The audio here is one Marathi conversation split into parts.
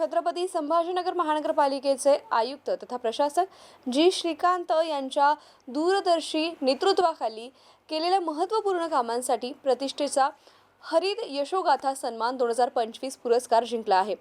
छत्रपती संभाजीनगर महानगरपालिकेचे आयुक्त तथा प्रशासक जी श्रीकांत यांच्या दूरदर्शी नेतृत्वाखाली केलेल्या महत्त्वपूर्ण कामांसाठी प्रतिष्ठेचा हरित यशोगाथा सन्मान दोन हजार पंचवीस पुरस्कार जिंकला आहे.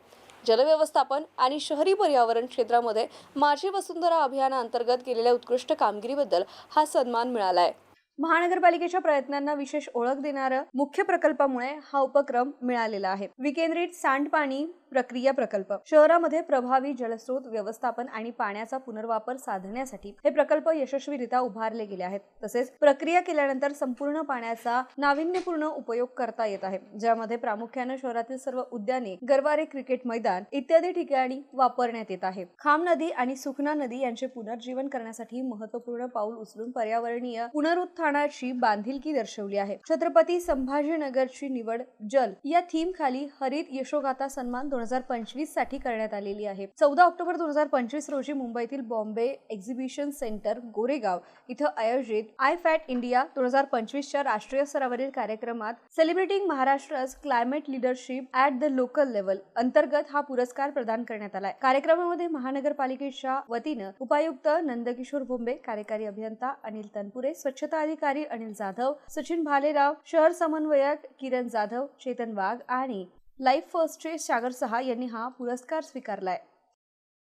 जलव्यवस्थापन आणि शहरी पर्यावरण क्षेत्रामध्ये माझी वसुंधरा अभियानाअंतर्गत केलेल्या उत्कृष्ट कामगिरीबद्दल हा सन्मान मिळाला आहे. महानगरपालिकेच्या प्रयत्नांना विशेष ओळख देणारं मुख्य प्रकल्पामुळे हा उपक्रम मिळालेला आहे. विकेंद्रित सांडपाणी प्रक्रिया प्रकल्प. शहरामध्ये प्रभावी जलस्रोत व्यवस्थापन आणि पाण्याचा पुनर्वापर साधण्यासाठी हे प्रकल्प यशस्वीरित्या उभारले गेले आहेत. तसेच प्रक्रिया केल्यानंतर संपूर्ण पाण्याचा नाविन्यपूर्ण उपयोग करता येत आहे. ज्यामध्ये प्रामुख्याने शहरातील सर्व उद्याने गरवारे क्रिकेट मैदान इत्यादी ठिकाणी वापरण्यात येत आहे. खाम नदी आणि सुखना नदी यांचे पुनर्जीवन करण्यासाठी महत्त्वपूर्ण पाऊल उचलून पर्यावरणीय पुनरुत्थानाची बांधिलकी दर्शवली आहे. छत्रपती संभाजीनगरची निवड जल या थीम खाली हरित यशोगाथा सन्मान दोन हजार पंचवीससाठी करण्यात आलेली आहे. चौदा ऑक्टोबर दोन हजार पंचवीस रोजी मुंबईतील बॉम्बे एक्झिबिशन सेंटर गोरेगाव इथं आयोजित आय फॅट इंडिया दोन हजार पंचवीसच्या राष्ट्रीय स्तरावरील कार्यक्रमात celebrating Maharashtra climate leadership at the local level अंतर्गत हा पुरस्कार प्रदान करण्यात आलाय कार्यक्रमामध्ये महानगरपालिकेच्या वतीनं उपायुक्त नंदकिशोर भोंबे कार्यकारी अभियंता अनिल तनपुरे स्वच्छता अधिकारी अनिल जाधव सचिन भालेराव शहर समन्वयक किरण जाधव चेतन वाघ आणि लाईफ फर्स्टचे सागर सहा यांनी हा पुरस्कार स्वीकारलाय.